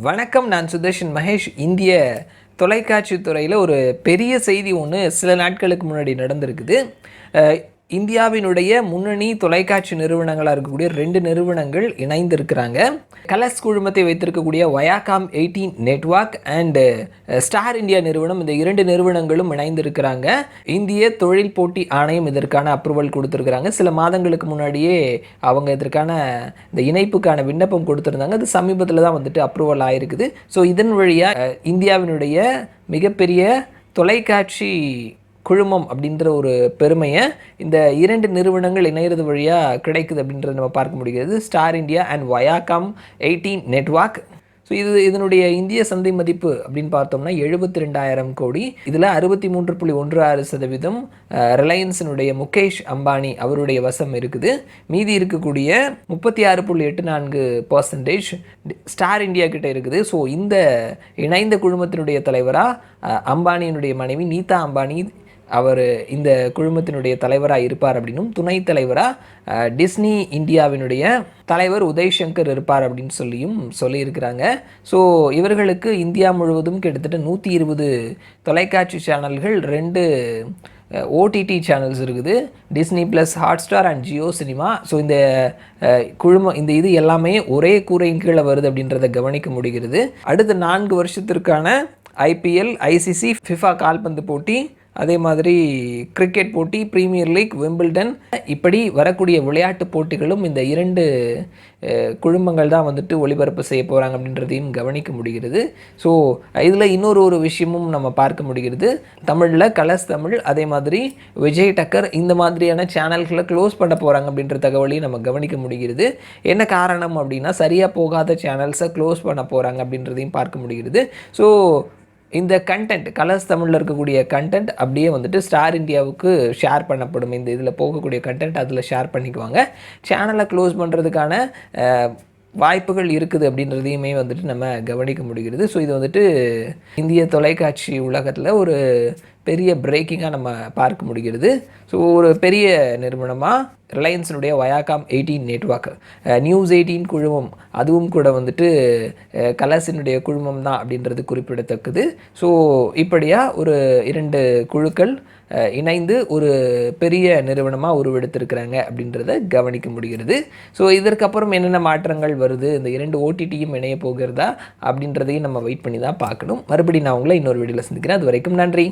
வணக்கம் நான் சுதர்ஷன் மகேஷ். இந்திய தொலைக்காட்சி துறையில் ஒரு பெரிய செய்தி ஒன்று சில நாட்களுக்கு முன்னாடி நடந்திருக்குது. இந்தியாவினுடைய முன்னணி தொலைக்காட்சி நிறுவனங்களாக இருக்கக்கூடிய ரெண்டு நிறுவனங்கள் இணைந்திருக்கிறாங்க. கலர்ஸ் குழுமத்தை வைத்திருக்கக்கூடிய Viacom eighteen network and Star India நிறுவனம் இந்த இரண்டு நிறுவனங்களும் இணைந்திருக்கிறாங்க. இந்திய தொழில் போட்டி ஆணையம் இதற்கான அப்ரூவல் கொடுத்துருக்குறாங்க. சில மாதங்களுக்கு முன்னாடியே அவங்க இதற்கான இந்த இணைப்புக்கான விண்ணப்பம் கொடுத்துருந்தாங்க. அது சமீபத்தில் தான் வந்துட்டு அப்ரூவல் ஆயிருக்குது. ஸோ இதன் வழியாக இந்தியாவினுடைய மிகப்பெரிய தொலைக்காட்சி குழுமம் அப்படின்ற ஒரு பெருமையை இந்த இரண்டு நிறுவனங்கள் இணையிறது வழியாக கிடைக்குது அப்படின்றத நம்ம பார்க்க முடிகிறது. Star India and Viacom eighteen network so இது இதனுடைய இந்திய சந்தை மதிப்பு அப்படின்னு பார்த்தோம்னா எழுபத்தி ரெண்டாயிரம் கோடி. இதில் அறுபத்தி மூன்று புள்ளி ஒன்று ஆறு சதவீதம் ரிலையன்ஸினுடைய முகேஷ் அம்பானி அவருடைய வசம் இருக்குது. மீதி இருக்கக்கூடிய முப்பத்தி ஆறு புள்ளி எட்டு நான்கு பர்சன்டேஜ் ஸ்டார் இந்தியா கிட்ட இருக்குது. ஸோ இந்த இணைந்த குழுமத்தினுடைய தலைவராக அம்பானியினுடைய மனைவி நீதா அம்பானி அவர் இந்த குழுமத்தினுடைய தலைவராக இருப்பார் அப்படின்னும் துணைத் தலைவராக டிஸ்னி இந்தியாவினுடைய தலைவர் உதய் சங்கர் இருப்பார் அப்படின்னு சொல்லியும் சொல்லியிருக்கிறாங்க. ஸோ இவர்களுக்கு இந்தியா முழுவதும் கிட்டத்தட்ட நூற்றி இருபது தொலைக்காட்சி சேனல்கள் ரெண்டு ஓடிடி சேனல்ஸ் இருக்குது. Disney plus Hotstar and Jio cinema. So இந்த குழுமம் இந்த இது எல்லாமே ஒரே கூரையின் கீழே வருது அப்படின்றத கவனிக்க முடிகிறது. அடுத்த நான்கு வருஷத்திற்கான ஐபிஎல் ஐசிசி ஃபிஃபா கால்பந்து போட்டி அதே மாதிரி கிரிக்கெட் போட்டி ப்ரீமியர் லீக் விம்பிள்டன் இப்படி வரக்கூடிய விளையாட்டு போட்டிகளும் இந்த இரண்டு குழுமங்கள் தான் வந்துட்டு ஒளிபரப்பு செய்ய போகிறாங்க அப்படின்றதையும் கவனிக்க முடிகிறது. ஸோ இதில் இன்னொரு ஒரு விஷயமும் நம்ம பார்க்க முடிகிறது. தமிழில் கலர்ஸ் தமிழ் அதே மாதிரி விஜய் டக்கர் இந்த மாதிரியான சேனல்களை க்ளோஸ் பண்ண போகிறாங்க அப்படின்ற தகவலையும் நம்ம கவனிக்க முடிகிறது. என்ன காரணம் அப்படின்னா சரியாக போகாத சேனல்ஸை க்ளோஸ் பண்ண போகிறாங்க அப்படின்றதையும் பார்க்க முடிகிறது. ஸோ இந்த கண்டென்ட் கலர்ஸ் தமிழில் இருக்கக்கூடிய கண்டென்ட் அப்படியே வந்துட்டு ஸ்டார் இந்தியாவுக்கு ஷேர் பண்ணப்படும். இந்த இதில் போகக்கூடிய கண்டென்ட் அதில் ஷேர் பண்ணிக்குவாங்க. சேனலை க்ளோஸ் பண்ணுறதுக்கான வாய்ப்புகள் இருக்குது அப்படின்றதையுமே வந்துட்டு நம்ம கவனிக்க முடிகிறது. ஸோ இது வந்துட்டு இந்திய தொலைக்காட்சி உலகத்தில் ஒரு பெரிய பிரேக்கிங்காக நம்ம பார்க்க முடிகிறது. ஸோ ஒரு பெரிய நிறுவனமாக ரிலையன்ஸினுடைய Viacom eighteen network news eighteen குழுமம் அதுவும் கூட வந்துட்டு கலர்ஸினுடைய குழுமம் தான் அப்படின்றது குறிப்பிடத்தக்கது. ஸோ இப்படியாக ஒரு இரண்டு குழுக்கள் இணைந்து ஒரு பெரிய நிறுவனமாக உருவெடுத்திருக்கிறாங்க அப்படின்றத கவனிக்க முடிகிறது. ஸோ இதற்கப்புறம் என்னென்ன மாற்றங்கள் வருது? இந்த இரண்டு ஓடிடியும் இணைய போகிறதா? அப்படின்றதையும் நம்ம வெயிட் பண்ணி தான் பார்க்கணும். மறுபடியும் நான் உங்களை இன்னொரு வீடியோவில் சந்திக்கிறேன். அது வரைக்கும் நன்றி.